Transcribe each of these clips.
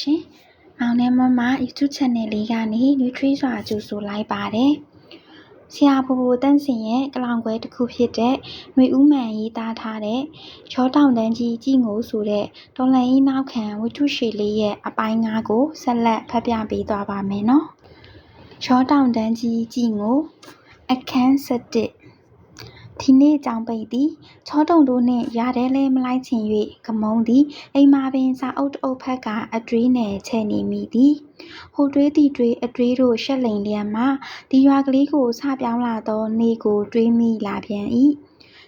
ရှင်။အောင်နဲ့မမ YouTube Channel လေးကနေ Nutri စွာကြိုဆိုလိုက်ပါတယ်။ဆရာဘိုဘိုတန့်စင်ရဲ့ကလောင်ကွဲတစ်ခုဖြစ်တဲ့ຫນွေဦးမှန်ရေးသားထားတဲ့ရောတောင်တန်းကြီးကြည်ငိုဆိုတဲ့တော်လန်ကြီးနောက်ခံဝတ္ထုရှည်လေးရဲ့အပိုင်း၅ကိုဆက်လက်ဖတ်ပြပေးသွားပါမယ်နော်။ရောတောင်တန်းကြီးကြည်ငိုအခန်း၁၁ ဒီနေ့ကြောင်ပိတ်သည် ချောတုံတို့နှင့်ရတဲ့လဲမလိုက်ချင်၍ကမုံသည် အိမ်မာပင်စာအုပ်တအုပ်ဖက်ကအတွေးနယ်ချဲ့နေမိသည်ဟိုတွေးသည်တွေးအတွေးတို့ရှက်လိန်လျက်မှဒီရွာကလေးကိုစပြောင်းလာသောနေကိုတွေးမိလာပြန်၏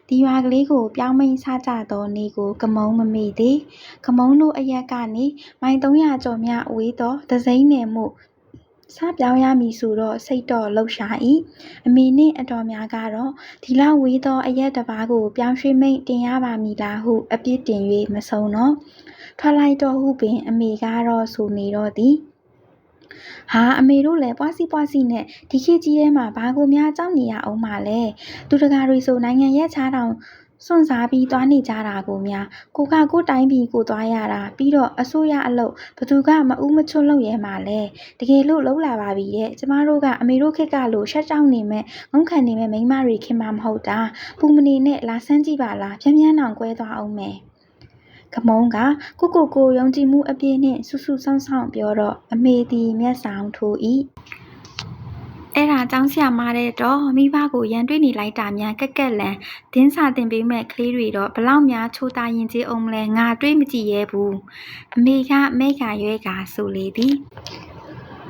ဒီရွာကလေးကိုပြောင်းမိန်ဆကြသောနေကိုကမုံမမေ့သေးကမုံတို့အရက်ကနေမိုင်300ကျော်မြအဝေးသောဒစိမ့်နယ်မှု စပြောင်းရမည်ဆိုတော့ စိတ်တော့လှုပ်ရှား၏အမေနှင့်အတော်များကတော့ဒီလောက်ဝေးသောအရက်တစ်ပါးကို ပြောင်းရွှေ့မိန့်တင်ရပါမည်လားဟုအပြစ်တင်၍မဆုံးတော့ထွက်လိုက်တော့ဟုပင် အမေကတော့ဆိုနေတော့သည်ဟာအမေတို့လည်းပွားစီပွားစီနဲ့ဒီခေတ်ကြီးထဲမှာဘာကိုများကြောက်နေရအောင်မလဲသူတကာတွေဆိုနိုင်ငံရဲ့ခြားတောင် စွန့်စားပြီးသွားနေကြတာကိုများကိုကကိုတိုင်းပြည်ကိုသွားရတာပြီးတော့အစိုးရအလုပ်ဘသူကမဦးမချွတ်လုပ်ရဲမှာလဲတကယ်လို့လှုပ်လာပါပြီတဲ့ကျမတို့ကအမေတို့ခေတ်ကလို့ရှက်ကြောက်နေမဲ့ငုံခံနေမဲ့မိန်းမတွေခင်မှာမဟုတ်တာပူမနေနဲ့လာဆန်းကြည့်ပါလားဖြန်းဖြန်းတောင်ကွဲသွားအောင်မယ်ကမုံကကိုကိုကိုယုံကြည်မှုအပြည့်နှင့်ဆူဆူဆောင်းဆောင်းပြောတော့အမေသည်မျက်ဆောင်ထိုး၏ အဲ့ဒါចောင်းဆရာမတဲ့တော့မိဘကိုရန်တွေ့နေလိုက်တာများကက်ကက်လန်ဒင်းစာတင်ပေးမဲ့ကလေးတွေတော့ဘလောက်များချိုးသားရင်ကျေးအောင်မလဲငါတွေးမကြည့်ရဲဘူးအမေကမဲကရွဲကဆိုလေသည်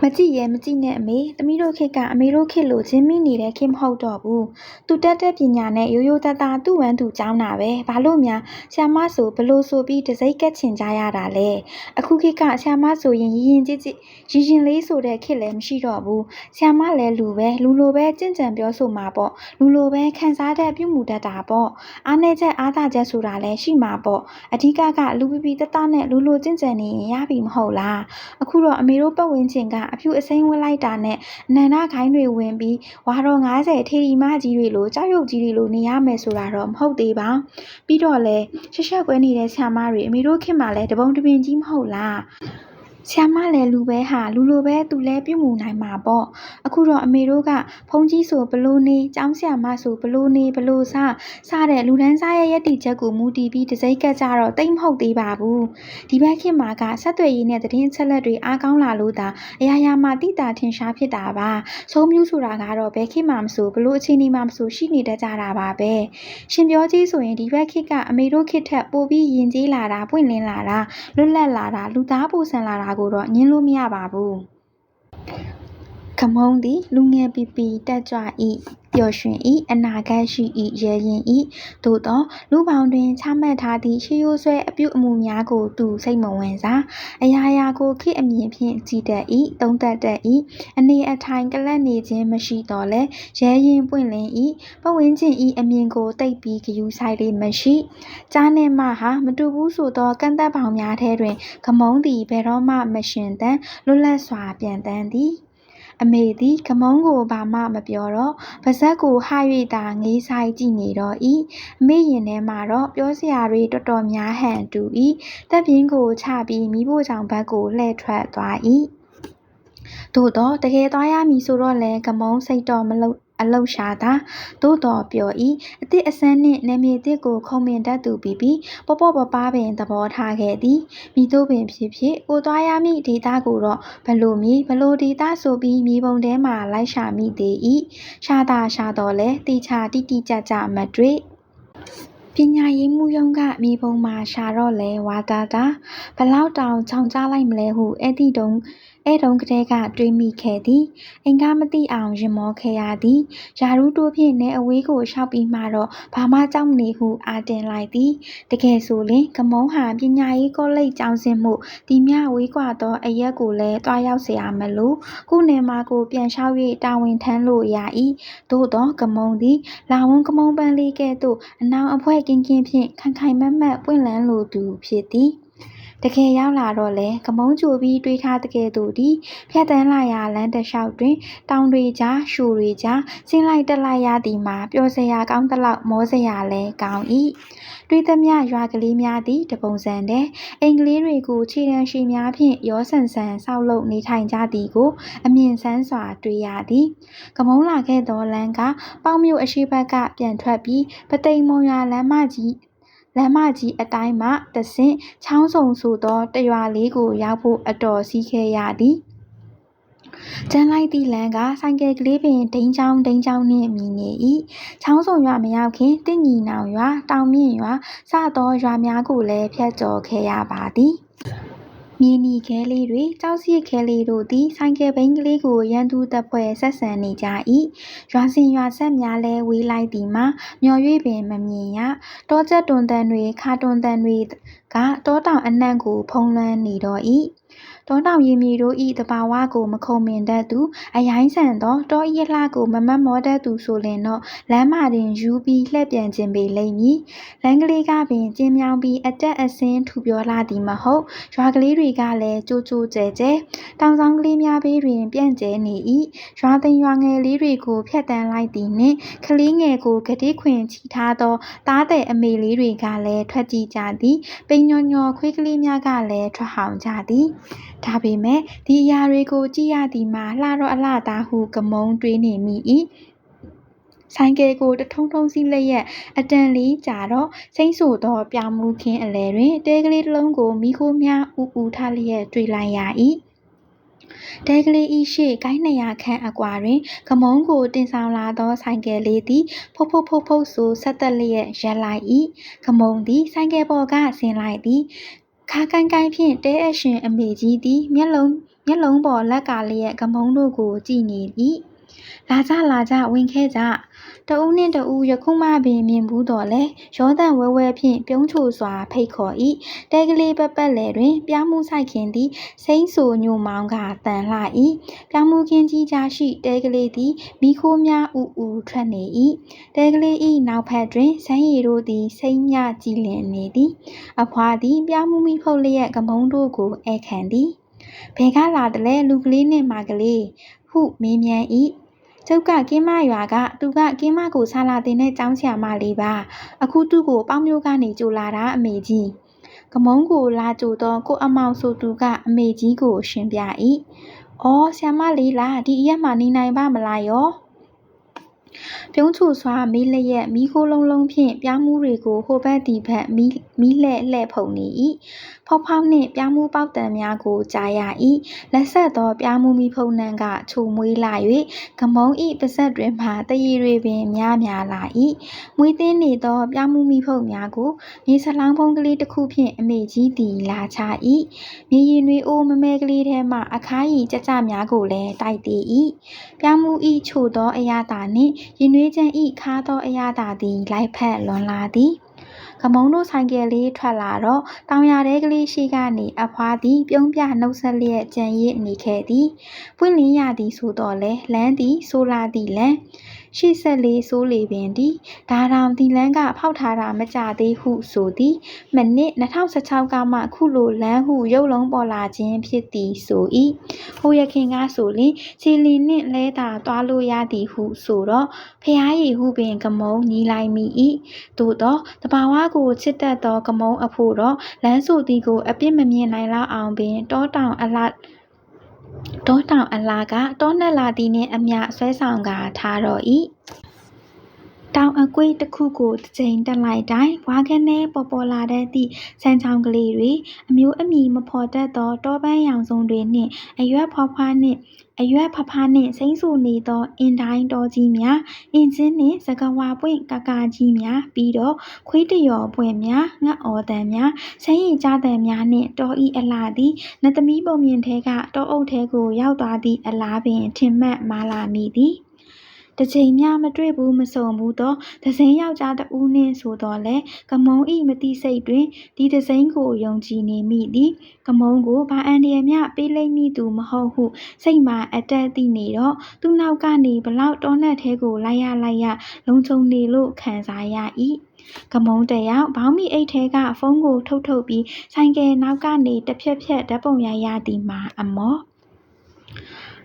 မကြည့်ရဲမကြည့်နဲ့အမေသမီးတို့ခေတ်ကအမေတို့ခေတ်လိုချင်းမိနေတဲ့ခေတ်မဟုတ်တော့ဘူးသူတက်တဲ့ပညာနဲ့ရိုးရိုးသားသားသူ့ဝမ်းသူကျောင်းတာပဲဘာလို့များဆ iam မဆိုဘလို့ဆိုပြီးတစိမ့်ကက်ချင်ကြရတာလဲအခုခေတ်ကဆ iam မဆိုရင်ရင်ရင်ကြည့်ကြည့်ရင်ရင်လေးဆိုတဲ့ခေတ်လည်းမရှိတော့ဘူးဆ iam မလည်းလူပဲလူလိုပဲကြင်ကြံပြောဆိုမှာပေါ့လူလိုပဲခံစားတတ်ပြုမှုတတ်တာပေါ့အားနေချက်အားသာချက်ဆိုတာလည်းရှိမှာပေါ့အဓိကကလူပီပီတတနဲ့လူလိုကြင်ကြံနေရင်ရပြီမဟုတ်လားအခုတော့အမေတို့ပတ်ဝန်းကျင်ကအဖြူအစိမ်းဝင်လိုက်တာနဲ့အနန္တခိုင်းတွေဝင်ပြီးဝါတော်90ထေရီမကြီးတွေလိုကြောက်ရွံ့ကြီးတွေလိုနေရမယ်ဆိုတာတော့မဟုတ်သေးပါပြီးတော့လဲရှက်ရှက်ကွဲနေတဲ့ဆ iam မတွေအမေတို့ခင်မှာလဲတပုံတပင်ကြီးမဟုတ်လား ဆ iam မလည်းလူပဲဟာလူလိုပဲသူလည်းပြုမှုနိုင်မှာပေါ့အခုတော့အမေတို့ကဖုန်ကြီးဆိုဘလို့နေចောင်းဆ iam မဆိုဘလို့နေဘလို့စားစားတဲ့လူဒန်းစားရဲ့ယက်တီချက်ကိုမူတည်ပြီးတစိမ့်ကက်ကြတော့တိတ်မဟုတ်သေးပါဘူးဒီဘက်ခင်မှာကဆက်သွယ်ရေးနဲ့သတင်းအချက်လက်တွေအားကောင်းလာလို့သာအရာရာမှာတိတာထင်ရှားဖြစ်တာပါဆုံးမျိုးဆိုတာကတော့ဘယ်ခင်မှမဆိုဘလို့အချိန်ဒီမှမဆိုရှိနေတတ်ကြတာပါပဲရှင်ပြောကြီးဆိုရင်ဒီဘက်ခေတ်ကအမေတို့ခေတ်ထက်ပိုပြီးယဉ်ကျေးလာတာပွင့်လင်းလာတာလွတ်လပ်လာတာလူသားပူဆန်လာတာကိုတော့ညှင်းလို့မရပါဘူးခမုံသည် လူငယ်ပီပီတက်ကြွ၏ ပျော်ရွှင်၏အနာဂတ်ရှိ၏ရဲရင်၏သို့သောလူပေါင်းတွင်ချမှတ်ထားသည့်ရှေးရိုးဆွဲအပြုအမူများကိုသူစိတ်မဝင်စားအရာရာကိုခေတ်အမြင်ဖြင့်ကြည်တတ်၏သုံးသပ်တတ်၏အနေအထိုင်ကလတ်နေခြင်းမရှိတော့လဲရဲရင်ပွင့်လင်း၏ပဝင်းကျင်၏အမြင်ကိုတိတ်ပြီးဂယူဆိုင်လေးမရှိကြားနှင့်မှဟာမတူဘူးဆိုသောကန့်သက်ပေါင်များထဲတွင်ခမုံသည်ဘယ်တော့မှမရှင်သန်လွတ်လပ်စွာပြန်တန်းသည် အမေသည်ခမုန်းကိုဘာမှမပြောတော့ပါးစပ်ကိုဟ၍သာငေးဆိုင်ကြည့်နေတော့၏အမေရင်ထဲမှာတော့ပြောစရာတွေတော်တော်များဟန်တူ၏တပ်ပြင်းကိုချပြီးမိဖို့ကြောင့်ဘက်ကိုလှည့်ထွက်သွား၏သို့တော့တကယ်သွားရမည်ဆိုတော့လဲကမုန်းစိတ်တော့မလုံ အလုရှာသာသို့တော်ပျော်၏အသည့်အဆန်းနှင့်နေမြေသစ်ကိုခုံမင်တတ်သူပြီးပြီးပေါ့ပေါ့ပပပင်သဘောထားခဲ့သည်မိတို့ပင်ဖြစ်ဖြစ်ကိုသွားရမည့်ဒေတာကိုတော့ဘလို့မီဘလို့ဒေတာဆိုပြီးမြေပုံထဲမှာလိုက်ရှာမိသေး၏ရှာတာရှာတော့လဲတီချာတိတိကြကြမတွေ့ပညာရေးမှုယုံကမြေပုံမှာရှာတော့လဲဝါတာတာဘလောက်တောင်ချောင်ကြလိုက်မလဲဟုအဲ့ဒီတုန်း အဲတုန်းကတည်းကတွေးမိခဲ့သည်အိမ်ကမသိအောင်ရင်မောခဲ့ရသည်ယာရူးတိုးဖြင့်နေအဝေးကိုရှောက်ပြီးမှတော့ဘာမှကြောက်မနေဟုအာတင်လိုက်သည်တကယ်ဆိုလင်ကမုံဟာပညာရေးကောလိပ်ကျောင်းဆင်းမှုဒီမြဝေးကွာသောအရက်ကိုလည်းတွားရောက်เสียမလို့ခုနေမှာကိုပြန်လျှောက်၍တာဝန်ထမ်းလို့ရ၏သို့သောကမုံသည်လာဝန်းကမုံပန်းလေးကဲ့သို့အနောင်အဖွဲကင်းကင်းဖြင့်ခိုင်ခိုင်မတ်မတ်ပွင့်လန်းလိုသူဖြစ်သည် တကယ်ရောက်လာတော့လဲကမုံကြိုပြီးတွေးထားတကယ်သူသည်ဖြတ်တန်းလာရာလမ်းတစ်လျှောက်တွင် တောင်တွေကြားရှူတွေကြားဆင်းလိုက်တက်လိုက်ရသည်မှာပျော်စရာကောင်းသလောက်မောစရာလဲကောင်း၏တွေးသမျှရွာကလေးများသည်တပုံစံတည်းအိမ်ကလေးတွေကိုခြေတံရှည်များဖြင့်ရောဆန်ဆန်ဆောက်လုပ်နေထိုင်ကြသည်ကို အမြင်ဆန်းစွာတွေ့ရသည်ကမုံလာခဲ့သောလမ်းကပေါက်မြို့အရှိဘက်ကပြန်ထွက်ပြီးပသိမ်မုံရွာလမ်းမကြီး လမ်းမကြီးအတိုင်းမှတဆင့်ချောင်းဆုံဆိုသောတရွာလေးကိုရောက်ဖို့အတော်စီးခဲ့ရသည်ကျန်းလိုက်သည့်လမ်းကဆိုင်ကယ်ကလေးပင်ဒိန်းချောင်းဒိန်းချောင်းနှင့်မြည်နေ၏ချောင်းဆုံရွာမရောက်ခင်တင့်ညီနောင်ရွာတောင်မြင့်ရွာစသောရွာများကိုလည်းဖြတ်ကျော်ခဲ့ရပါသည် မြေနီခဲလေးတွေကြောက်စီခဲလေးတို့သည်ဆိုင်ကယ်ဘိန်းကလေးကိုရန်သူတပ်ဖွဲ့ဆက်ဆံနေကြ၏ရွာစဉ်ရွာဆက်များလဲဝေးလိုက်သည်မှာမျော်၍ပင်မမြင်ရတောချက်တွန်တန်တွေခါတွန်တန်တွေကတောတောင်အနှံ့ကိုဖုံးလွှမ်းနေတော့၏ တောတောင်ရေမြေတို့၏သဘာဝကိုမခုံမြင်တတ်သူအရိုင်းဆန်သောတော၏အလှကိုမမတ်မောတတ်သူဆိုလျှင်တော့လမ်းမတင်ယူပြီးလှည့်ပြန်ချင်ပေလိမ့်မည်လမ်းကလေးကပင်ကျဉ်းမြောင်းပြီးအတက်အဆင်းထူပြောလှသည်မဟုတ်ရွာကလေးတွေကလည်းကြိုးကြိုးကျဲကျဲတောင်ဆောင်ကလေးများဘေးတွင် ပြန့်ကျဲနေ၏ရွာသိမ်ရွာငယ်လေးတွေကိုဖျက်တမ်းလိုက်သည်နှင့်ကလေးငယ်ကိုဂတိခွင်ချီထားသောသားတဲ့အမေလေးတွေကလည်းထွက်ကြည့်ကြသည်ပိန်ညော်ညော်ခွေးကလေးများကလည်းထွက်ဟောင်ကြသည်ဒါပေမဲ့ဒီအရာတွေကိုကြည့်ရသည်မှာလှတော့အလှသားဟုကမုန်းတွေးနေမိ၏ဆိုင်ကယ်ကိုတထုံထုံစီးလျက်အတန်လေးကြာတော့စိမ့်ဆိုသောပြောင်းမှုခင်းအလဲတွင်တဲကလေးတစ်လုံးကိုမိခိုးများဥဥထားလျက်တွေ့လိုက်ရ၏တဲကလေးဤရှေ့ကိုင်း200ခန့်အကွာတွင်ကမုံကိုတင်ဆောင်လာသောဆိုင်ကယ်လေးသည်ဖုတ်ဖုတ်ဖုတ်ဖုတ်ဆိုဆက်သက်လျက်ရပ်လိုက်၏ကမုံသည်ဆိုင်ကယ်ပေါ်ကဆင်းလိုက်သည် ခါကိုင်းကိုင်းဖြင့်တဲအရှင်အမေကြီးသည်မျက်လုံးမျက်လုံးပေါ်လက်ကာလျက်ကမုံတို့ကိုကြည့်နေ၏လာကြလာကြဝင်ခဲ့ကြ တဦးနှင့်တဦးယခုမှပင်မြင်ဘူးတော်လဲရောသံဝဲဝဲဖြင့်ပြုံးချိုစွာဖိတ်ခေါ်၏တဲကလေးပပတ်လေတွင် ပြောင်းမှုဆိုင်ခင်သည်စိမ့်ဆူညိုမောင်းကတန်လှ၏ပြောင်းမှုခင်းကြီးကြားရှိတဲကလေးသည်မိခိုးများဥဥထွက်နေ၏တဲကလေး၏နောက်ဖက်တွင်ဆန်းရည်တို့သည်စိမ့်မြကြည်လင်နေသည်အဖွာသည်ပြောင်းမှုမိဖုတ်လျက်ကမုံတို့ကိုဧခံသည်ဘယ်ကလာတလဲလူကလေးနှင့်မာကလေးဟုမေးမြန်း၏ ကျုပ်ကကင်းမရွာကသူကကင်းမကိုဆာလာတင်တဲ့ကျောင်းဆရာမလေးပါအခုသူ့ကိုပေါင်းမျိုးကနေကြိုလာတာအမေကြီးကမုံကိုလာကြိုတော့ကိုအမောင်ဆိုသူကအမေကြီးကိုရှင်းပြ၏အော်ဆရာမလေးလားဒီအရက်မှနေနိုင်ပါမလားယောပြုံးချိုစွာမီးလျက်မီးခိုးလုံးလုံးဖြင့်ပြောင်းမှုတွေကိုဟိုဘက်ဒီဘက်မီးမီးလှဲ့လှဲ့ဖုန်နေ၏ ဖောက်ဖောက်နှင့်ပြောင်းမှုပေါက်တံများကိုကြားရ၏လက်ဆက်သောပြောင်းမှုမီးဖုန်နှံကချိုမွေးလာ၍ကမုံဤပါဇက်တွင်မှတရီတွေပင်များများလာ၏မွေးသင်းနေသောပြောင်းမှုမီးဖုန်များကိုမြေဆလောင်းဖုံးကလေးတစ်ခုဖြင့်အမေကြီးသည်လာချ၏မြေရင်တွေအိုးမမဲကလေးထဲမှအခါရီကြကြများကိုလည်းတိုက်သေး၏ပြောင်းမှုဤချိုသောအရာသာနှင့်ရင်နွေးချမ်းဤခါသောအရာသာသည်လိုက်ဖက်လွန်လာသည် ကမုံတို့ဆိုင်ကယ်လေးထွက်လာတော့တောင်ရတဲကလေးရှိကနေအဖွားသည်ပြုံးပြနှုတ်ဆက်လျက်ကြံရစ်နေခဲ့သည်ပွင့်လင်းရသည်ဆိုတော့လဲလမ်းသည်ဆိုလာသည်လမ်း ရှေ့ဆက်လေးဆိုးလေပင်သည်ဒါတောင်ဒီလန်းကဖောက်ထားတာမကြသေးဟုဆိုသည်မနစ်2016ကမှခုလိုလမ်းဟုရုပ်လုံးပေါ်လာခြင်းဖြစ်သည်ဆို၏ဟိုရခင်ကဆိုလင်ခြေလီနှင့်လဲတာသွားလို့ရသည်ဟုဆိုတော့ဖျားရည်ဟုပင်ကမုံညီလိုက်မိ၏သို့သောတဘာဝကိုချစ်တတ်သောကမုံအဖို့တော့လမ်းဆိုသည်ကိုအပြစ်မမြင်နိုင်လောက်အောင်ပင်တောတောင်အလှ တောတောင်အလားကတောနက်လာသည်နှင့်အမျှဆွဲဆောင်ကာထားတော့၏ တောင်အကွေ့တစ်ခုကိုတစ်ကြိမ်တက်လိုက်တိုင်းဝါးခနဲပေါ်ပေါ်လာတတ်သည့်စမ်းချောင်းကလေးတွေအမျိုးအမည်မဖော်တတ်သောတောပန်းရောင်စုံတွေနှင့်အရွက်ဖွားဖွားနှင့်အရွက်ဖဖနှင့်စိမ့်ဆူနေသောအင်တိုင်းတောကြီးများအင်ချင်းနှင့်စကဝါပွင့်ကကာကြီးများပြီးတော့ခွေးတယော်ပွင့်များငှက်အော်တန်များဆန်းရည်ကြတန်များနှင့်တောဤအလားသည်နတ်သမီးပုံမြင်ထဲကတောအုပ်ထဲကိုရောက်သွားသည့်အလားပင်ထင်မှတ်မာလာမိသည် တစ်ချိန်မျှမတွေ့ဘူးမဆုံဘူးသောတစိမ်းယောက်ျားတဦးနှင့်ဆိုသော်လည်းကမုံဤမတိစိတ်တွင်ဒီတစိမ်းကိုယုံကြည်နေမိသည်ကမုံကိုဘာအန်ဒီယမျှပေးလိုက်မိသူမဟုတ်ဟုစိတ်မှာအတက်သိနေတော့သူ့နောက်ကနေဘလောက်တောနက်သေးကိုလိုက်ရလိုက်ရလုံခြုံနေလို့ခံစားရ၏ကမုံတယောက်ဘောင်းမီအိတ်ထဲကဖုန်းကိုထုတ်ထုတ်ပြီးဆိုင်ကယ်နောက်ကနေတစ်ဖြက်ဖြက်ဓာတ်ပုံရိုက်ရသည်မှာအမော့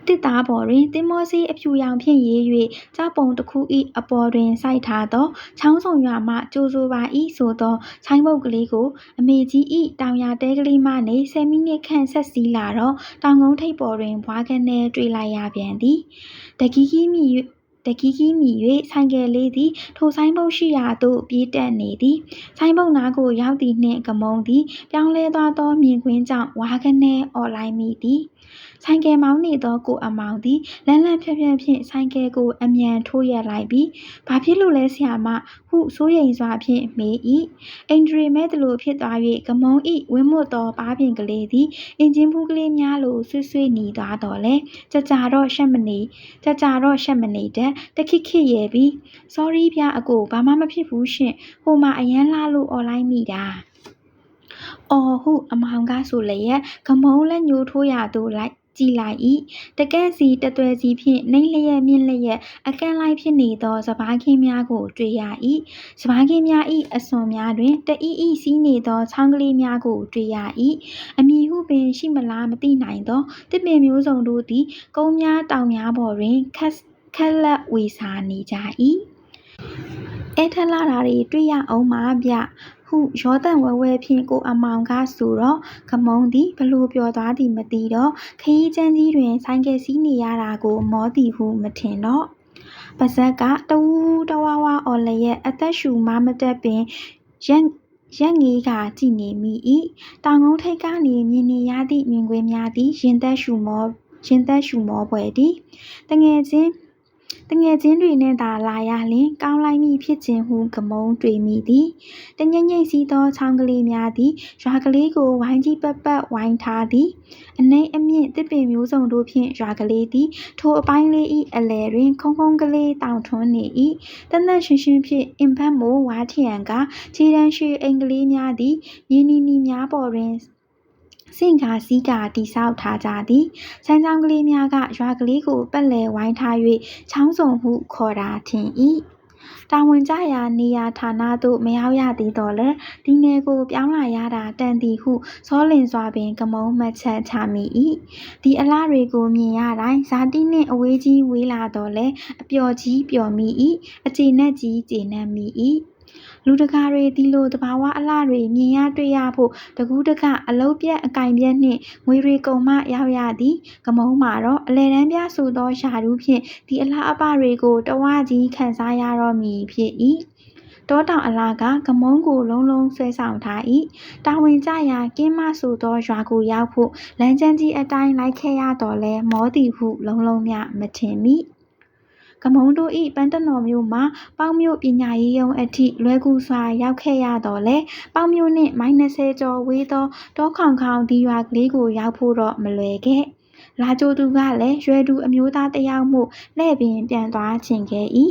တစ်သားပေါ်တွင်သင်္ဘောစီးအဖြူရောင်ဖြင့်ရေး၍ကျောက်ပုံတစ်ခု၏အပေါ်တွင်စိုက်ထားသောချောင်းဆုံရွာမှကြိုဆိုပါ၏ဆိုသောဆိုင်းဘုတ်ကလေးကိုအမေကြီး၏တောင်ယာတဲကလေးမှနေ10မိနစ်ခန့်ဆက်စီးလာတော့တောင်ကုန်းထိပ်ပေါ်တွင်ဘွားကနေတွေ့လိုက်ရပြန်သည်တကီးကြီးမိတကီးကီးမိ၍ဆိုင်ကယ်လေးသည်ထိုဆိုင်းဘုတ်ရှိရာသို့ပြေးတက်နေသည်။ဆိုင်းဘုတ်နားကိုရောက်သည်နှင့်ကမုံသည်ပြောင်းလဲသွားသောမြင်ကွင်းကြောင့်ဝါးကနေအော်လိုက်မိသည်။ ဆိုင်ကယ်မောင်းနေသောကိုအမောင်သည်လန့်လန့်ဖြန့်ဖြန့်ဖြင့်ဆိုင်ကယ်ကိုအမြန်ထိုးရပ်လိုက်ပြီး။ဘာဖြစ်လို့လဲဆရာမဟုစိုးရိမ်စွာဖြင့်မေး၏။အိန္ဒြေမဲ့သလိုဖြစ်သွား၍ကမုံ၏ဝင်းမွတ်သောပါးပြင်ကလေးသည်အင်ဂျင်ဖူးကလေးများလိုဆွေးဆွေးနီသွားသော်လည်းကြာကြာတော့ရှက်မနေကြာကြာတော့ရှက်မနေတတ်တခိခိရဲပြီး။ sorry ဗျအကိုဘာမှမဖြစ်ဘူးရှင့်။ဟိုမှာအရမ်းလှလို့အော်လိုက်မိတာ။အော်ဟုအမောင်ကဆိုလျက်ကမုံလက်ညှိုးထိုးရာသို့လိုက် ကြည့်လိုက်၏တကန့်စီတသွယ်စီဖြင့်နှိမ့်လျက်မြင့်လျက်အကန့်လိုက်ဖြစ်နေသောစပားခင်းများကိုတွေ့ရ၏စပားခင်းများ၏အစွန်များတွင်တအီအီစီးနေသောချောင်းကလေးများကိုတွေ့ရ၏အမည်ဟုပင်ရှိမလားမသိနိုင်သောတစ်ပင်မျိုးစုံတို့သည်ကုန်းများတောင်များပေါ်တွင်ခက်ခက်လက်ဝေစာနေကြ၏အဲထက်လာတာတွေတွေ့ရအောင်ပါဗျ ဟုရောသန့်ဝဲဝဲဖြင့်ကိုအမောင်ကဆိုတော့ကမုံသည်ဘလို့ပျော်သွားသည်မသိတော့ခရီးချမ်းကြီးတွင်ဆိုင်ကယ်စီးနေရတာကိုမောသည်ဟုမထင်တော့ပါဇက်ကတဝူးတဝါဝါအော်လျက်အသက်ရှူမမတက်ပင်ရက်ရက်ငေးကကြည်နေမိ၏တောင်ကုန်းထိပ်ကနေမြင်နေရသည့်မြင်ကွင်းများသည်ရင်သက်ရှူမောရင်သက်ရှူမောပွဲသည်တငယ်ချင်း တငယ်ချင်းတွေနှင့်သာလာရလျှင်ကောင်းလိုက်မည်ဖြစ်ခြင်းဟုကမုန်းတွေမိသည်တညိမ့်ညိမ့်စီးသောချောင်းကလေးများသည်ရွာကလေးကိုဝိုင်းကြီးပတ်ပတ်ဝိုင်းထားသည်အနှိမ့်အမြင့်တစ်ပင်မျိုးစုံတို့ဖြင့်ရွာကလေးသည်ထိုအပိုင်းလေး၏အလယ်တွင်ခုံခုံကလေးတောင်ထွန်းနေ၏တနက်ရှင်ရှင်ဖြင့်အင်ဖက်မိုးဝါထရန်ကခြေတန်းရွှေအိမ်ကလေးများသည်ရင်းနီနီများပေါ်တွင် ဆင့်ကာစီးကာတိဆောက်ထားကြသည်။စမ်းချောင်းကလေးများကရွာကလေးကိုပတ်လည်ဝိုင်းထား၍ချောင်းစုံဟုခေါ်တာထင်၏။တာဝန်ကျရာနေရာဌာနသို့မရောက်ရသေးသော်လည်းဒီနယ်ကိုပြောင်းလာရတာတန်သည်ဟုစောလင်စွာပင်ကမုန်းမှတ်ချက်ချမိ၏။ဒီအလှတွေကိုမြင်ရတိုင်းဇာတိနှင့်အဝေးကြီးဝေးလာသော်လည်းအပျော်ကြီးပျော်မိ၏။အကျေနပ်ကြီးကျေနပ်မိ၏ လူတကာတွေဒီလိုသဘာဝအလှတွေမြင်ရတွေ့ရဖို့တကူးတကအလုပ်ပြတ်အကင်ပြတ်နှင့်ငွေတွေကုန်မှရောက်ရသည်ကမုံမှာတော့အလဲတန်းပြဆိုသောရှာတူးဖြင့်ဒီအလှအပတွေကိုတဝကြီးခံစားရတော့မည်ဖြစ်၏တောတောင်အလားကကမုံကိုလုံးလုံးဆွဲဆောင်ထား၏တာဝန်ကျရာကင်းမဆိုသောရွာကိုရောက်ဖို့လမ်းကျန်းကြီးအတိုင်းလိုက်ခဲ့ရတော်လဲမောသည်ဟုလုံးလုံးမြမထင်မိ ကမုံတို့၏ပန်းတနော်မြို့မှပေါင်းမြို့ပညာရေးရုံးအထိလွယ်ကူစွာရောက်ခဲ့ရသော်လည်းပေါင်းမြို့နှင့်မိုင်20ကျော်ဝေးသောတောခေါင်ခေါင်ဒီရွာကလေးကိုရောက်ဖို့တော့မလွယ်ခဲ့။လာကြိုသူကလည်းရွယ်တူအမျိုးသားတယောက်မို့လှည့်ပင်ပြန်သွားချင်ခဲ့၏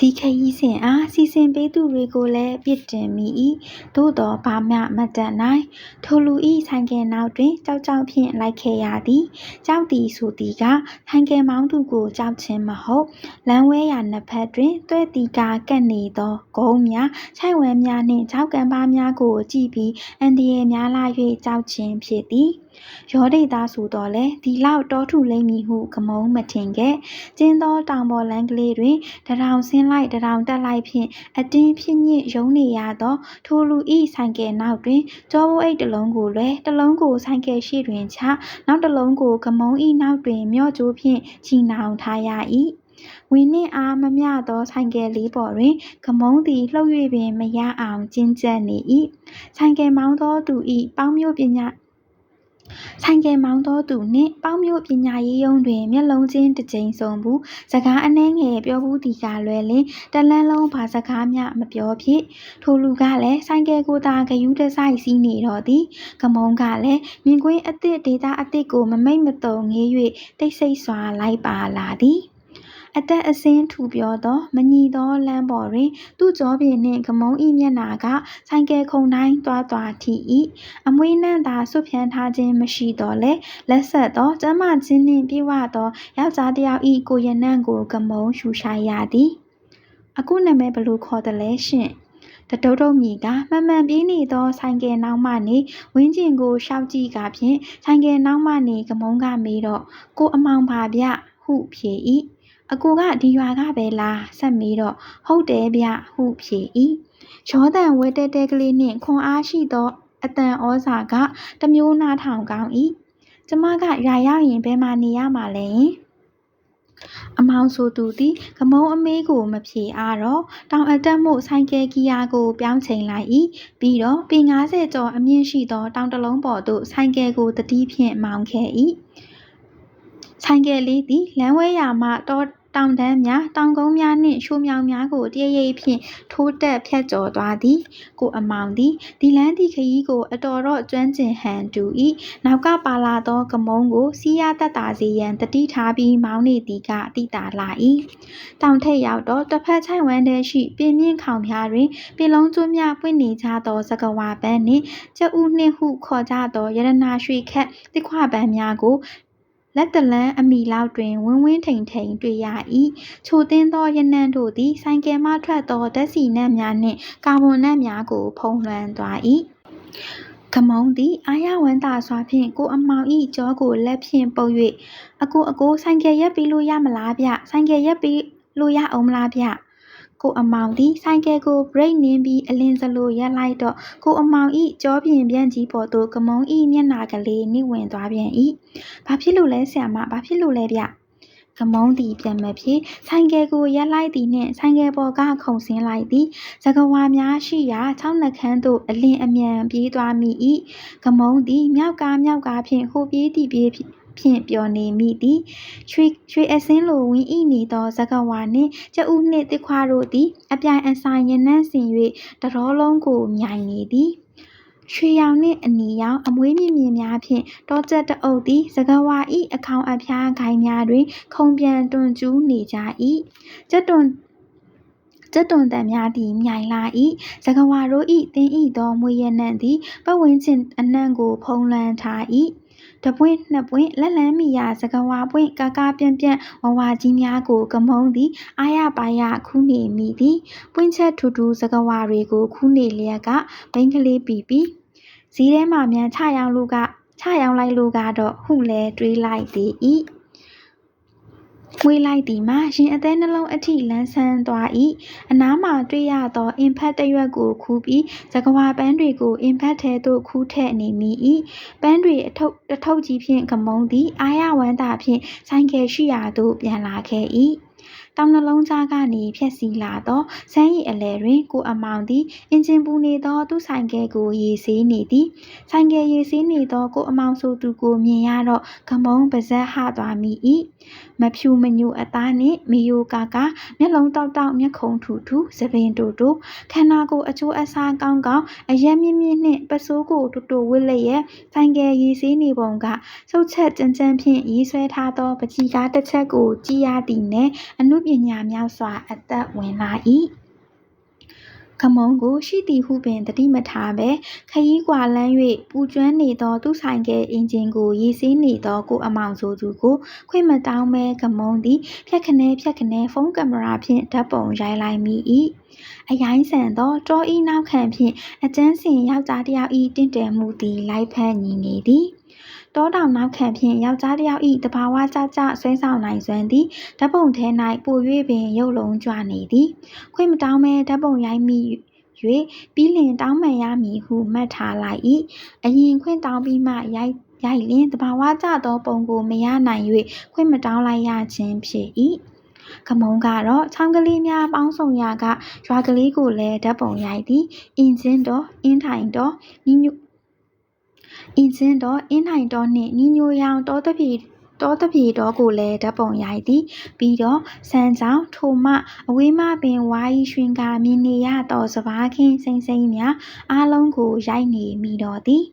ဒီခရီးစဉ်အားစီစဉ်ပေးသူတွေကိုလည်းပြစ်တင်မိ၏သို့သော်ဘာမျှမတတ်နိုင်ထိုလူ၏ဆိုင်ကယ်နောက်တွင်ကြောက်ကြောက်ဖြင့်လိုက်ခဲ့ရသည်ကြောက်သည်ဆိုသည်ကဆိုင်ကယ်မောင်းသူကိုကြောက်ခြင်းမဟုတ်လမ်းဝဲရာနှစ်ဖက်တွင်သွဲ့တီကာကပ်နေသောဂုံးများခြိုက်ဝမ်းများနှင့်ခြောက်ကမ်းပါးများကိုကြည့်ပြီးအန္တရာယ်များလာ၍ကြောက်ခြင်းဖြစ်သည် ရောဒိတ်သားဆိုသော်လည်းဒီလောက်တောထုလိမ့်မည်ဟုကမုန်းမထင်ခဲ့ကျဉ်းသောတောင်ပေါ်လမ်းကလေးတွင်တထောင်ဆင်းလိုက်တထောင်တက်လိုက်ဖြင့်အတင်းဖြင့်ညစ်ယုံနေရသော ထိုလူဤဆိုင်ကယ်နောက်တွင်ကြောဘိုးအိတ်တစ်လုံးကိုလွယ်တစ်လုံးကိုဆိုင်ကယ်ရှိတွင်ချနောက်တစ်လုံးကိုကမုန်းဤနောက်တွင်မြော့ကျိုးဖြင့်ချီနှောင်ထားရ၏ဝင်းနှင့်အားမမျှသောဆိုင်ကယ်လေးပေါ်တွင်ကမုန်းသည်လှုပ်၍ပင်မရအောင်ကျဉ်းကျပ်နေ၏ဆိုင်ကယ်မောင်းသောသူ၏ပေါင်းမျိုးပညာ ဆိုင်ကယ်မောင်းသောသူနှင့် ပေါက်မြို့ပညာရေးရုံးတွင် မျက်လုံးချင်းတစ်ကြိမ်ဆုံဖူး စကားအနည်းငယ်ပြောဖူးသည်ကလွဲလျှင်တလန်းလုံး ဘာစကားမျှ မပြောဖြစ် ထိုလူကလည်း ဆိုင်ကယ်ကိုသာ ဂရုတစိုက်စီးနေတော့သည်ကမုန်းကလည်း မြင်ကွင်းအသစ်ဒေတာအသစ်ကို မမိတ်မတုံငေး၍တိတ်ဆိတ်စွာ လိုက်ပါလာသည် အသက်အဆင်းထူပြောသောမညီသောလမ်းပေါ်တွင် သူ့ကြောပြင်နှင့်ကမုံ၏မျက်နှာကဆိုင်ကယ်ခုန်တိုင်းသွားသွားထိ၏အမွှေးနှံ့သာစွပ်ဖြန်းထားခြင်းမရှိသော်လည်းလက်ဆက်သောကျန်းမာခြင်းနှင့်ပြည့်ဝသောယောက်ျားတစ်ယောက်၏ကိုယ်ရနံ့ကိုကမုံရှူရှိုက်ရသည်အခုနာမည်ဘယ်လိုခေါ်သလဲရှင့်တတုတ်တုတ်မြည်ကမှန်မှန်ပြေးနေသောဆိုင်ကယ်နောက်မှနေဝင်းကျင်ကိုရှောက်ကြည့်ကဖြင့်ဆိုင်ကယ်နောက်မှနေကမုံကမေးတော့ကိုအမောင်ပါဗျဟုဖြေ၏ အကိုကဒီရွာကပဲလားဆက်မေးတော့ဟုတ်တယ်ဗျဟုဖြေ၏ရောတန်ဝဲတဲတဲကလေးနှင့်ခွန်အားရှိသောအတန်ဩဇာကတမျိုးနားထောင်ကောင်း၏ကျမကရွာရောက်ရင်ဘယ်မှာနေရမှာလဲယင်အမောင်ဆိုသူသည်ကမုံအမေးကိုမဖြေအားတော့တောင်အတက်မှုဆိုင်ကယ်ဂီယာကိုပြောင်းချိန်လိုက်၏ပြီးတော့ပေ90ကျော်အမြင့်ရှိသောတောင်တလုံးပေါ်သို့ဆိုင်ကယ်ကိုတတိဖြင့်မောင်းခဲ့၏ ဆိုင်ကယ်လေးသည် လမ်းဝဲရာမှတောတောင်တန်းများ တောင်ကုန်းများနှင့်လျှိုမြောင်များကို တရိပ်ရိပ်ဖြင့် ထိုးတက်ဖြတ်ကျော်သွားသည် ကိုအမောင်သည် ဒီလမ်းသည်ခရီးကို အတော်တော့ကျွမ်းကျင်ဟန်တူ၏နောက်ကပါလာသော ကမုံကို စီးရတတ်တာစေရန်တတိထားပြီး မောင်းနေသည်ကတိတာလာ၏တောင်ထိပ်ရောက်တော့ တစ်ဖက်ချိုင်ဝမ်းထဲရှိပြင်းပြင်းခေါင်ဖျားတွင် ပင်လုံးကျွန်းများပွင့်နေကြသောစကဝါပန်းနှင့်ကျဥနှင့်ဟု ခေါ်ကြသော ရတနာရွှေခက်တိခွပန်းများကို လက်တလန်းအမီလောက်တွင်ဝင်းဝင်းထိန်ထိန်တွေ့ရ၏ချိုသင်းသောရနံ့တို့သည်ဆိုင်ကယ်မှထွက်သောဓာတ်ဆီနံ့များနှင့်ကာဗွန်နံ့များကို ဖုံးလွှမ်းသွား၏ကမုံသည်အာရဝမ်းသာစွာဖြင့်ကိုအမောင်၏ကြောကိုလက်ဖြင့်ပုတ်၍အကိုအကိုဆိုင်ကယ်ရပ်ပြီးလို့ရမလားဗျဆိုင်ကယ်ရပ်ပြီးလို့ရအောင်မလားဗျ ကိုအမောင်သည်ဆိုင်ကယ်ကိုဘရိတ်နင်းပြီးအလင်းစလိုရပ်လိုက်တော့ကိုအမောင်၏ကြောပြင်ပြန့်ကြီးပေါ်သို့ကမုံ၏မျက်နှာကလေးနှိမ့်ဝင်သွားပြန်၏။ဘာဖြစ်လို့လဲဆရာမဘာဖြစ်လို့လဲဗျ။ကမုံသည်ပြန်မဖြစ်ဆိုင်ကယ်ကိုရပ်လိုက်သည်နှင့်ဆိုင်ကယ်ပေါ်ကခုန်ဆင်းလိုက်သည်စကဝါများရှိရာ၆နှခမ်းသို့အလင်းအမြန်ပြေးသွားမိ၏ကမုံသည်မြောက်ကားမြောက်ကားဖြင့်ဟိုပြေးသည်ပြေး ဖြင့်ပျော်နေမိသည်ရွှေရွှေအစင်းလိုဝင်းဤနေသောဇဂဝါနှင့်ကျဥနှင့်တစ်ခွာတို့သည် အပြိုင်အဆိုင်ရနံ့ဆင်၍တရောလုံးကိုမြိုင်နေသည်ရွှေရောင်နှင့်အနီရောင်အမွေးမြင့်မြင့်များဖြင့်တောကြက်တအုပ်သည်စကဝါဤအခေါင်အဖျားခိုင်များတွင် ခုံပြန်တွန်ကျူးနေကြ၏ကြက်တွန်ကြက်တွန်တန်များသည်မြိုင်လာ၏စကဝါတို့ဤတင်းဤသောမွေရနံ့သည်ပတ်ဝန်းကျင်အနှံ့ကိုဖုံးလွှမ်းထား၏ တပွင့်နှစ်ပွင့်လက်လန်းမီရာစကားဝါပွင့်ကာကာပြန့်ပြန့်ဝဝကြီးများကိုကမုံသည်အာရပါရခူးနေမိသည်ပွင့်ချက်ထူထူစကားဝါတွေကိုခူးနေလျက်ကဘိန်းကလေးပီပီဈေးထဲမှာမြန်ချရောင်းလို့ကချရောင်းလိုက်လို့ကတော့ဟုလဲတွေးလိုက်သေး၏ မွေးလိုက်သည်မှာရင်အသေးနှလုံးအထိလန်းဆန်းသွား၏အနားမှာတွေ့ရသောအင်ဖက်တရွက်ကိုခူးပြီးစကဝါပန်းတွေကိုအင်ဖက်ထဲသို့ခူးထည့်နေမိ၏ပန်းတွေအထုပ်တထုပ်ကြီးဖြင့်ကမုံသည်အာရဝမ်းသာဖြင့်ဆိုင်ကယ်ရှိရာသို့ပြန်လာခဲ့၏တောင်နှလုံးကြားကနေဖြတ်စီးလာသောဆန်းရည်အလယ်တွင်ကိုအမောင်သည်အင်ဂျင်ပူနေသောသူ့ဆိုင်ကယ်ကိုရေဆေးနေသည်ဆိုင်ကယ်ရေဆေးနေသောကိုအမောင်ဆိုသူကိုမြင်ရတော့ကမုံပါဇက်ဟသွားမိ၏ မဖြူမညူအသားနှင့်မီယိုကာကာမျက်လုံးတောက်တောက်မျက်ခုံထူထူသပင်တူတူခန္ဓာကိုယ်အချိုးအစားကောင်းကောင်းအရက်မြင့်မြင့်နှင့်ပစိုးကိုတူတူဝစ်လျက်ဆိုင်ကယ်ရေဆေးနေပုံကစုတ်ချက်ကြမ်းကြမ်းဖြင့်ရေးဆွဲထားသောပကြီးကားတစ်ချက်ကိုကြည့်ရသည်နှင့်အနုပညာမြောက်စွာအသက်ဝင်လာ၏ ခမုံကိုရှိသည်ဟုပင်သတိမထားဘဲခရီးကွာလန်း၍ပူကျွမ်းနေသောသူ့ဆိုင်ကယ်အင်ဂျင်ကိုရေဆေးနေသောကိုအမောင်ဆိုသူကိုခွင့်မတောင်းဘဲခမုံသည်ဖြတ်ခနဲဖြတ်ခနဲဖုန်းကင်မရာဖြင့်ဓာတ်ပုံရိုက်လိုက်မိ၏အရိုင်းဆန်သောတောဤနောက်ခံဖြင့်အကျန်းစင်ယောက်ျားတစ်ယောက်၏တင့်တယ်မှုသည်လိုက်ဖက်ညီနေသည် တောတောင်နောက်ခံဖြင့်ယောက်ျားတစ်ယောက်၏တဘာဝကျကျဆွဲဆောင်နိုင်စွမ်းသည်ဓာတ်ပုံထဲ၌ပို၍ပင်ရုပ်လုံးကြွနေသည်ခွင့်မတောင်းဘဲဓာတ်ပုံရိုက်မိ၍ပြီးလျှင်တောင်းပန်ရမည်ဟုမှတ်ထားလိုက်၏အရင်ခွင့်တောင်းပြီးမှရိုက်ရိုက်လျှင်တဘာဝကျသောပုံကိုမရနိုင်၍ခွင့်မတောင်းလိုက်ရခြင်းဖြစ်၏ကမုံကတော့ချောင်းကလေးများပေါင်းစုံရာကရွာကလေးကိုလည်းဓာတ်ပုံရိုက်သည်အင်ဂျင်တော်အင်းထိုင်တော်ညီညွ အင်ဂျင်တော်အင်းထိုင်တော်နှင့်ညီညိုရောင်တောတပြေတောတပြေတော်ကိုလည်းဓာတ်ပုံရိုက်သည်ပြီးတော့စံချောင်းထိုမအဝေးမှပင်ဝါရီရွှင်ကာမြင်နေရသောစပားခင်းစိမ့်စိမ့်များအားလုံးကိုရိုက်နေမိတော့သည်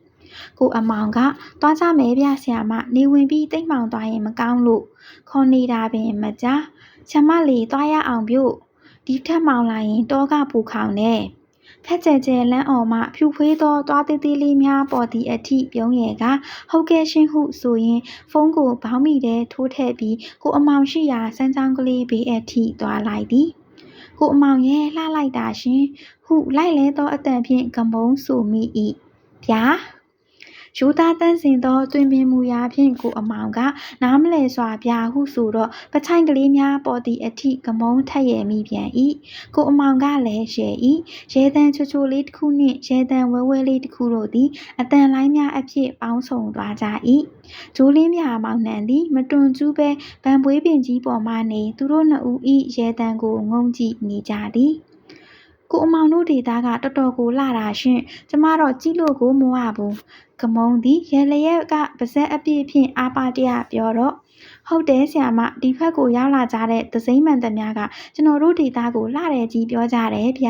ကိုအမောင်ကသွားကြမယ်ဗျဆရာမနေဝင်ပြီးတိတ်မှောင်သွားရင်မကောင်းလို့ခေါ်နေတာပင်မကြားချမလီသွားရအောင်ပြုဒီထက်မောင်လာရင်တောကပူခေါင်နေ ခက်ကြဲကြဲလန်းအော်မှဖြူဖွေးသောသွားသေးသေးလေးများပေါ်သည့်အထိပြုံးရယ်ကဟုတ်ကဲ့ရှင်ဟုဆိုရင်ဖုန်းကိုဘောင်းမိတဲ့ထိုးထည့်ပြီးကိုအမောင်ရှိရာစမ်းချောင်းကလေးဘေးအထိသွားလိုက်သည်ကိုအမောင်ရဲ့လှလိုက်တာရှင် ဟုလိုက်လဲသောအတန်ဖြင့်ကမုံဆိုမိ၏ဗျာ ရိုးသားသန့်စင်သောတွင်ပင်မူရာဖြင့်ကိုအမောင်က နားမလည်စွာဗျာဟုဆိုတော့ပချိုင်ကလေးများပေါ်သည့်အထိကမုံထက်ရမိပြန်၏ကိုအမောင်ကလည်းရဲ၏ရဲတန်ချိုချိုလေးတစ်ခုနှင့်ရဲတန်ဝဲဝဲလေးတစ်ခုတို့သည်အတန်လိုင်းများအဖြစ်ပေါင်းစုံသွားကြ၏ဂျိုးလင်းမြာမောင်နှံသည် မတွန်ကျူးပဲဗန်ပွေးပင်ကြီးပေါ်မှနေသူတို့နှစ်ဦး၏ရဲတန်ကိုငုံကြည့်နေကြသည် ကိုအမောင်တို့ဒေသားကတော်တော်ကိုလှတာရှင်ကျမတော့ကြည့်လို့ကိုမဝဘူးကမုံသည်ရလျက်ကပါဇက်အပြည့်ဖြင့်အာပါတရပြောတော့ဟုတ်တယ်ဆရာမဒီဖက်ကိုရောက်လာကြတဲ့သစိမ့်မှန်သမျှကကျွန်တော်တို့ဒေသားကိုလှတယ်ကြီးပြောကြတယ်ဗျ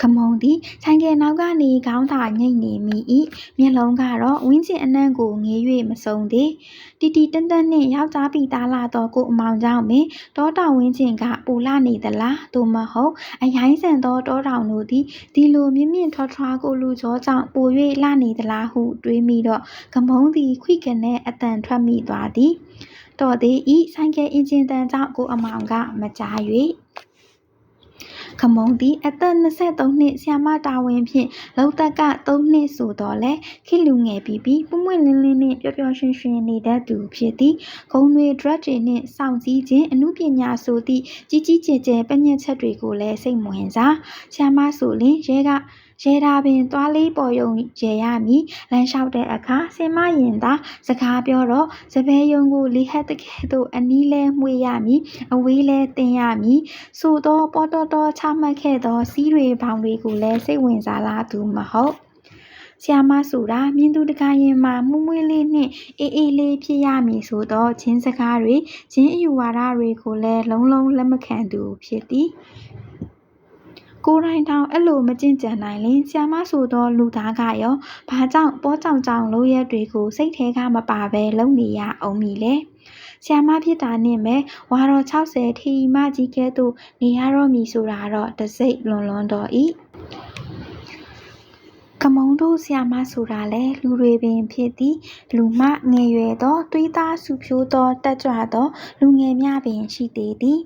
ခမုံသည်ဆိုင်ကယ်နောက်ကနေခေါင်းသာငိတ်နေမိ၏မျက်လုံးကတော့ဝင်းကျင်အနှံ့ကိုငေး၍မဆုံးသေးတီတီတန်တန်နှင့်ယောက်ျားပီသားလာသောကိုအမောင်ကြောင့်ပင်တောတောင်ဝင်းကျင်ကပူလာနေသလားသို့မဟုတ်အရိုင်းဆန်သောတောတောင်တို့သည်ဒီလိုမြင့်မြင့်ထွားထွားကိုလူကြောကြောင့်ပို၍လာနေသလားဟုတွေးမိတော့ကမုံသည်ခွိကနေအတန်ထွက်မိသွားသည်တော်သေးဤဆိုင်ကယ်အင်ဂျင်တန်ကြောင့်ကိုအမောင်ကမကြား၍ ခမုံသည်အသက်23နှစ်ဆ iam တာဝန်ဖြင့်လုပ်သက်က3နှစ်ဆိုသော်လည်းခေတ်လူငယ်ပြီးပြီးပွင့်ပွင့်လင်းလင်းနှင့်ပျော်ပျော်ရွှင်ရွှင်နေတတ်သူဖြစ်သည်ဂုဏ်တွေဒရက်တွေနှင့်စောင့်စည်းခြင်းအမှုပညာဆိုသည့်ကြီးကြီးကျယ်ကျယ်ပညတ်ချက်တွေကိုလည်းစိတ်မဝင်စားဆ iam ဆိုလျှင်ရဲက ရဲတာပင်သွားလေးပေါ်ယုံရဲရမည်လမ်းလျှောက်တဲ့အခါစင်မရင်သာစကားပြောတော့စပယ်ယုံကိုလီဟက်တကဲ့သို့အနီးလဲမှွေရမည်အဝေးလဲတင်ရမည်ဆိုတော့ပေါ်တော်တော်ချမှတ်ခဲ့သောစီးတွေဘောင်တွေကိုလည်းစိတ်ဝင်စားလာသူမဟုတ်ဆ iam ဆိုတာမြင်သူတကာရင်မှာမှုမွေးလေးနှင့်အေးအေးလေးဖြစ်ရမည်ဆိုတော့ချင်းစကားတွေချင်းအယူဝါဒတွေကိုလည်းလုံးလုံးလက်မခံသူဖြစ်သည် ကိုယ်တိုင်တောင်အဲ့လိုမကျင့်ကြံနိုင်လျှင်ဆရာမဆိုသောလူသားကရောဘာကြောင့်ပေါ့ကြောင်ကြောင်လုပ်ရက်တွေကိုစိတ်ထဲကမပါဘဲလုပ်နေရအောင်မည်လဲဆရာမဖြစ်တာနှင့်ပဲဝါတော်60ထီမကြီးကဲ့သို့နေရတော့မည်ဆိုတာတော့တစိတ်လွန်လွန်တော်၏ကမုံတို့ဆရာမဆိုတာလဲလူတွေပင်ဖြစ်သည်လူမငယ်ရွယ်သောသွေးသားစုဖြိုးသောတက်ကြွသောလူငယ်များပင်ရှိသေးသည်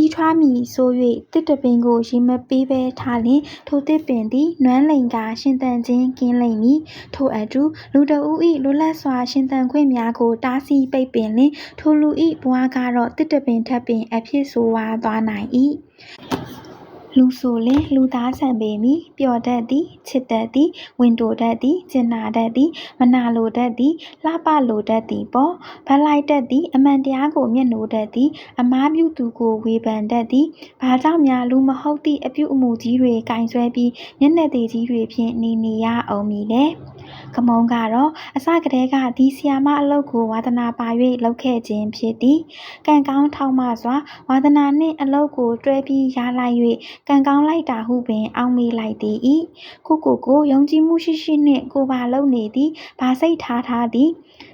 ကြီးထွားမည်ဆို၍သစ်တပင်ကိုရေမပေးဘဲထားလျှင်ထိုသစ်ပင်သည်နွမ်းလိမ်ကာရှင်သန်ခြင်းကင်းလိမ့်မည်။ထိုအတူလူတစ်ဦး၏လွတ်လပ်စွာရှင်သန်ခွင့်များကိုတားဆီးပိတ်ပင်လျှင်ထိုလူ၏ဘဝကတော့သစ်တပင်ထက်ပင်အဖြစ်ဆိုးဝါးသွားနိုင်၏ လူဆိုလျှင်လူသားဆန်ပေမည်ပျော်တတ်သည်ချစ်တတ်သည်ဝန်တိုတတ်သည်ကြင်နာတတ်သည်မနာလိုတတ်သည်လှပလိုတတ်သည်ပေါ့ဘက်လိုက်တတ်သည်အမှန်တရားကိုမျက်နှိုးတတ်သည်အမားပြုသူကိုဝေဖန်တတ်သည်ဘာကြောင့်များလူမဟုတ်သည့်အပြုအမူကြီးတွေကင်ဆွဲပြီးမျက်နှာသေးကြီးတွေဖြင့်နေနေရအောင်မည်လဲ ကမုံကတော့အစကတည်းကဒီဆီယာမအလုပ်ကိုဝါသနာပါ၍လုပ်ခဲ့ခြင်းဖြစ်သည်ကံကောင်းထောက်မစွာဝါသနာနှင့်အလုပ်ကိုတွဲပြီးရလိုက်၍ကံကောင်းလိုက်တာဟုပင်အောက်မေ့လိုက်သည်၏ကိုကိုကိုယုံကြည်မှုရှိရှိနှင့်ကိုပါလုပ်နေသည်ဘာစိတ်ထားထားသည်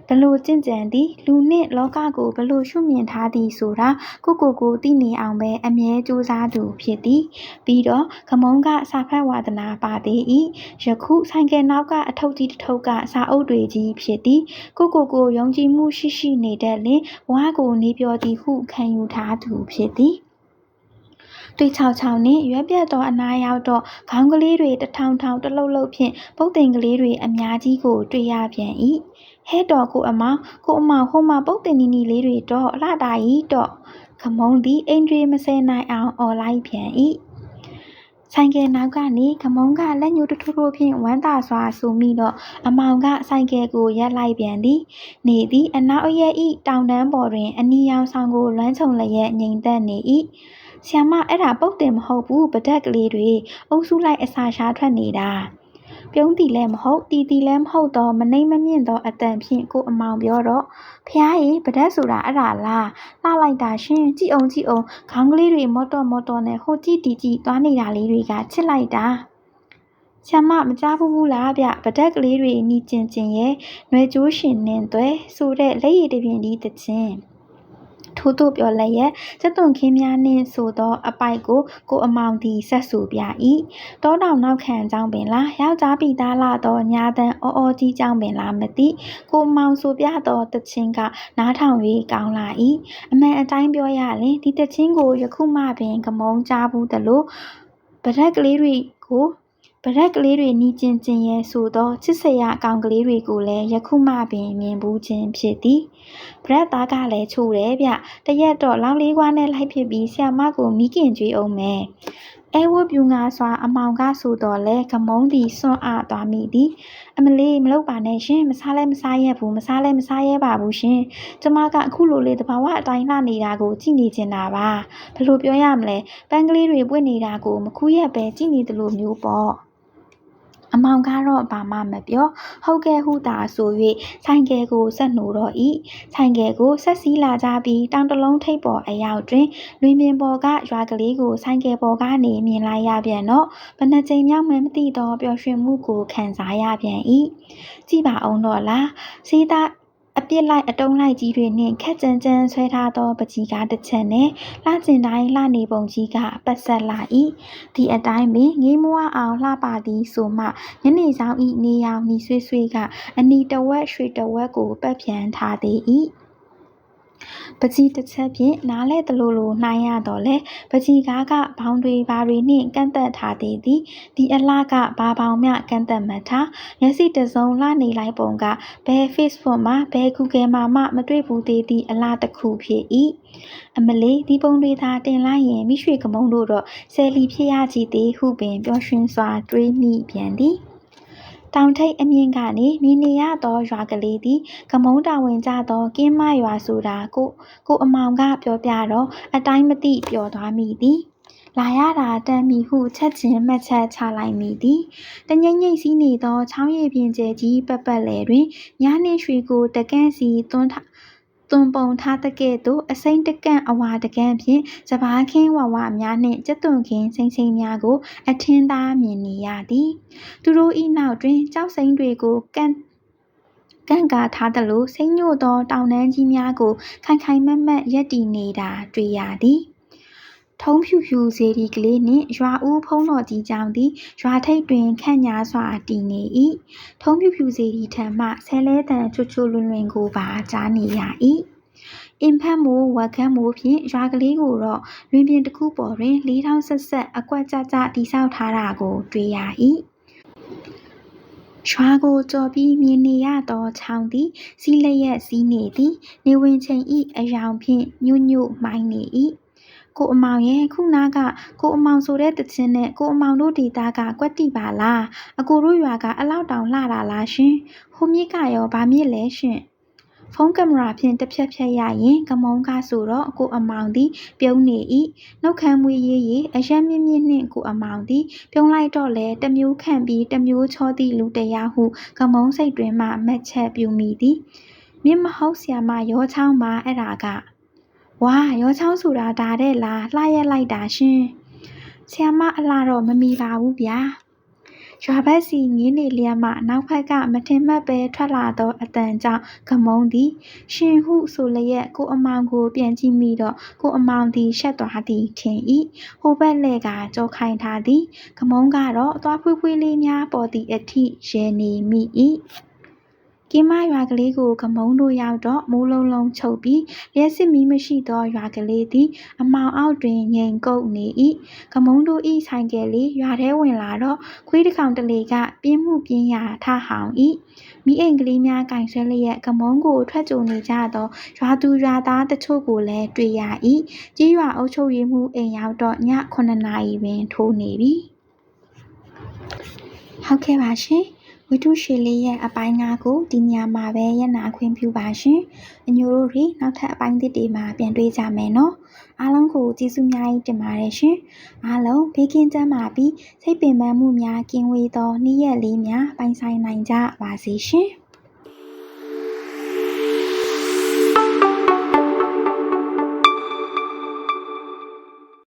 ဘလို့ကြင့်ကြံသည်လူနှင့်လောကကိုဘလို့ရှုမြင်ထားသည်ဆိုတာကိုကိုကိုသိနေအောင်ပဲအမြဲကြိုးစားသူဖြစ်သည်ပြီးတော့ခမုံကစာဖတ်ဝါဒနာပါသေး၏ယခုဆိုင်ကယ်နောက်ကအထုပ်ကြီးတစ်ထုပ်ကစာအုပ်တွေကြီးဖြစ်သည်ကိုကိုကိုယုံကြည်မှုရှိရှိနေတတ်လင်ဝါကိုနေပြောသည်ဟုခံယူထားသူဖြစ်သည်သွေးခြောက်ခြောက်နှင့်ရွက်ပြတ်သောအနားရောက်တော့ခေါင်းကလေးတွေတထောင်ထောင်တလှုပ်လှုပ်ဖြင့်ပုတ်တင်ကလေးတွေအများကြီးကိုတွေ့ရပြန်၏ ဟဲ့တော်ကိုအမောင်ကိုအမောင်ဟိုမှာပုတ်တင်နီနီလေးတွေတော့အလှတာကြီးတော့ခမုံသည်အိမ်တွေမစဲနိုင်အောင်អော်လိုက်ပြန်၏ဆိုင်ကယ်နောက်ကနေခမုံကလက်ညှိုးတထိုးထိုးဖြင့်ဝမ်းသာစွာဆိုမိတော့အမောင်ကဆိုင်ကယ်ကိုရပ်လိုက်ပြန်သည် နေသည်အနောက်အရက်ဤတောင်တန်းပေါ်တွင် အနီရောင်ဆောင်ကိုလွမ်းခြုံလျက်ငြိမ်သက်နေ၏ဆ iam မအဲ့ဒါပုတ်တင်မဟုတ်ဘူးပဒက်ကလေးတွေအုပ်စုလိုက်အစာရှားထွက်နေတာ ပြုံးတီလည်းမဟုတ်တီတီလည်းမဟုတ်တော့မနှိမ့်မမြင့်သောအတန်ဖြင့်ကိုအမောင်ပြောတော့ဖះရေပဒက်ဆိုတာအဲ့ဒါလားလှလိုက်တာရှင်ကြည့်အောင်ကြည့်အောင်ခေါင်းကလေးတွေမော့တော့မော့တော့နဲ့ဟိုကြည့်တီကြည့်သွားနေတာလေးတွေကချစ်လိုက်တာဆ iam မမကြားဘူးဘူးလားဗျပဒက်ကလေးတွေနီကျင်ကျင်ရဲ့ຫນွေကျိုးရှင်နှင်းသွဲဆိုတဲ့လက်ရည်တပြင်းဒီတချင်း ထို့သို့ပြောလျက်စက်သွန်ခင်းများနှင့်ဆိုသော အပိုက်ကိုကိုအမောင်သည်ဆက်ဆိုပြ၏တောတောင်နောက်ခံကြောင်းပင်လားယောက်ျားပိသားလာသောညာတန်အောအောကြီးကြောင်းပင်လားမသိကိုအမောင်ဆိုပြသောတခြင်းကနားထောင်၍ကောင်းလာ၏အမှန်အတိုင်းပြောရလျှင်ဒီတခြင်းကိုယခုမှပင်ကမုံကြားဘူးသလိုဗရက်ကလေးတွေကို ဗရက်ကလေးတွေနီးကျင်ကျင်ရဲဆိုသောချစ်စရာအကောင်ကလေးတွေကိုလည်းယခုမှပင်မြင်ဘူးခြင်းဖြစ်သည်ဗရက်သားကလည်းချိုတယ်ဗျတရက်တော့လောင်းလေးကွာနဲ့လိုက်ဖြစ်ပြီးဆ iam မကိုမိခင်ကြွေးအောင်မယ်အဲဝတ်ပြူငါစွာအမောင်ကဆိုတော့လဲကမုံသည်စွန့်အားသွားမိသည်အမလေးမလုပ်ပါနဲ့ရှင်မစားလဲမစားရဘူးမစားလဲမစားရပါဘူးရှင်ကျမကအခုလိုလေတဘာဝအတိုင်းလှနေတာကိုကြည့်နေချင်တာပါဘယ်လိုပြောရမလဲပန်းကလေးတွေပွင့်နေတာကိုမခူးရက်ပဲကြည့်နေတယ်လို့မျိုးပေါ့ အမောင်ကတော့ဘာမှမပြောဟုတ်ကဲ့ဟုသာဆို၍ဆိုင်ကယ်ကိုဆက်နှိုတော့၏ဆိုင်ကယ်ကိုဆက်စီးလာကြပြီးတောင်တလုံးထိပ်ပေါ်အရောက်တွင်လွင်ပြင်ပေါ်ကရွာကလေးကိုဆိုင်ကယ်ပေါ်ကနေမြင်လိုက်ရပြန်တော့ဘယ်နှကြိမ်မြောက်မှမသိတော့ပျော်ရွှင်မှုကိုခံစားရပြန်၏ကြည့်ပါအောင်တော့လားစေးသားအ ပြစ်လိုက်အတုံးလိုက်ကြီးတွေနှင့်ခက်ကြမ်းကြမ်းဆွဲထားသောပကြီးကားတစ်ချက်နှင့်လှကျင်တိုင်းလှနေပုံကြီးကပတ်ဆက်လာ၏ဒီအတိုင်းပင်ငေးမွားအောင်လှပါသည်ဆိုမှညနေဆောင်ဤနေရောင်ဤဆွေးဆွေးကအနီတဝက်ရွှေတဝက်ကိုပတ်ပြန်ထားသေး၏ ပကြီးတစ်ချက်ဖြင့်နားလဲသလိုလိုနှိုင်းရတော့လဲပကြီးကားကဘောင်တွေဘာတွေနှင့်ကန့်သက်ထားသေးသည်ဒီအလှကဘာဘောင်မျှကန့်သက်မထားမျက်စိတစုံလှနေလိုက်ပုံကဘယ် Facebook မှာဘယ် Google မှာမှမတွေ့ဘူးသေးသည့်အလှတစ်ခုဖြစ်၏အမလေးဒီပုံတွေသာတင်လိုက်ရင်မိရွှေကမုံတို့တော့ဆယ်လီဖြစ်ရကြည်သည်ဟုပင်ပျော်ရွှင်စွာတွေးမိပြန်သည် တောင်ထိပ်အမြင့်ကနေမြင်နေရသောရွာကလေးသည်ကမုန်းတာဝန်ကျသောကင်းမရွာဆိုတာကိုကိုအမောင်ကပြောပြတော့အတိုင်းမသိပျော်သွားမိသည်လာရတာတန်မီဟုချက်ချင်းမှတ်ချက်ချလိုက်မိသည်တငိမ့်ငိမ့်စီးနေသောချောင်းရည်ပြင်ကျဲကြီးပက်ပက်လေတွင်ညနှင့်ရွှေကိုတကန့်စီသွန်း သွန်ပုံထားသကဲ့သို့အစိမ်းတကန့်အဝါတကန့်ဖြင့်စပါးခင်းဝဝများနှင့်ကြက်သွန်ခင်းစိမ့်စိမ့်များကို အထင်းသားမြင်နေရသည်သူတို့၏နောက်တွင်ကြောက်စိမ်းတွေကိုကန့်ကန့်ကာထားသလိုစိမ့်ညို့သောတောင်တန်းကြီးများကိုခိုင်ခိုင်မတ်မတ်ရပ်တည်နေတာတွေ့ရသည် ထုံးဖြူဖြူစေတီကလေးနှင့်ရွာဦးဘုန်းတော်ကြီးကျောင်းသည်ရွာထိပ်တွင်ခန့်ညားစွာတည်နေ၏ထုံးဖြူဖြူစေတီထံမှဆဲလဲသံချွတ်ချွတ်လွန်းလွန်းကိုပါကြားနေရ၏အင်ဖတ်မိုးဝက်ခမ်းမိုးဖြင့်ရွာကလေးကိုတော့လွင်ပြင်တစ်ခုပေါ်တွင်လေးထောင့်ဆက်ဆက်အကွက်ကျကျတည်ဆောက်ထားတာကိုတွေ့ရ၏ရွာကိုကျော်ပြီးမြင်နေရသောချောင်းသည်စီးလျက်စီးနေသည်နေဝင်ချိန်၏အယောင်ဖြင့်ညွတ်ညွတ်မှိုင်းနေ၏ ကိုအမောင်ရဲ့ခုနားကကိုအမောင်ဆိုတဲ့တခြင်းနဲ့ကိုအမောင်တို့ဒေသကကွက်တိပါလားအကိုတို့ရွာကအလောက်တောင်လှတာလားရှင်ဟိုမြစ်ကရောဗာမြစ်လဲရှင်ဖုန်းကင်မရာဖြင့်တစ်ဖြတ်ဖြတ်ရရင်ကမုံကားဆိုတော့ကိုအမောင်သည် ပြုံးနေ၏နှုတ်ခမ်းမွေးရေးရေးအယက်မြင့်မြင့်နှင့်ကိုအမောင်သည် ပြုံးလိုက်တော့လဲတမျိုးခန့်ပြီးတမျိုးချောသည့်လူတရားဟုကမုံစိတ်တွင်မှမက်ချက်ပြူမိသည်မြင့်မဟုတ်ဆရာမရောချောင်းမှာအဲ့ဒါက ဝါရောချောင်းဆိုတာဒါတဲ့လားလှရက်လိုက်တာရှင်ဆရာမအလားတော့မမီပါဘူးဗျာရွာဘက်စီငင်းနေလျက်မှနောက်ဘက်ကမထင်မှတ်ဘဲထွက်လာသောအသံကြောင့်ကမုန်းသည် ရှင်ဟုဆိုလျက်ကိုအမောင်ကိုပြန်ကြည့်မိတော့ကိုအမောင်သည်ရှက်သွားသည်ထင်၏ဟိုဘက်လှည့်ကကြောခိုင်းထားသည်ကမုန်းကတော့သွားဖွေးဖွေးလေးများပေါ်သည့်အထိရဲနေမိ၏ ကင်းမရွာကလေးကိုကမုန်းတို့ရောက်တော့မိုးလုံးလုံးချုပ်ပြီးလျှပ်စစ်မီးမရှိသောရွာကလေးသည် အမှောင်အောက်တွင်ငြိမ်ကုပ်နေ၏ကမုန်းတို့၏ဆိုင်ကယ်လေးရွာထဲဝင်လာတော့ခွေးတစ်ကောင်တလေကပြင်းမှုပြင်းရာထဟောင်၏မိအိမ်ကလေးများကင်ဆွဲလျက်ကမုန်းကိုထွက်ကြုံနေကြသောရွာသူရွာသားတချို့ကိုလည်းတွေ့ရ၏ကြီးရွာအုပ်ချုပ်ရေးမှုအိမ်ရောက်တော့ည9နာရီပင်ထိုးနေပြီဟုတ်ကဲ့ပါရှင် ဝတ္ထုရှည်လေးရဲ့အပိုင်း၅ကိုဒီညမှာပဲရပ်နာခွင့်ပြုပါရှင်။အညိုတို့တွေနောက်ထပ်အပိုင်းသစ်တွေမှာပြန်တွေ့ကြမယ်နော်။အားလုံးကိုကျေးဇူးများကြီးတင်ပါတယ်ရှင်။အားလုံးဘေးကင်းကျန်းမာပြီးစိတ်ပင်ပန်းမှုများကင်းဝေးသောနေ့ရက်လေးများပိုင်ဆိုင်နိုင်ကြပါစေရှင်။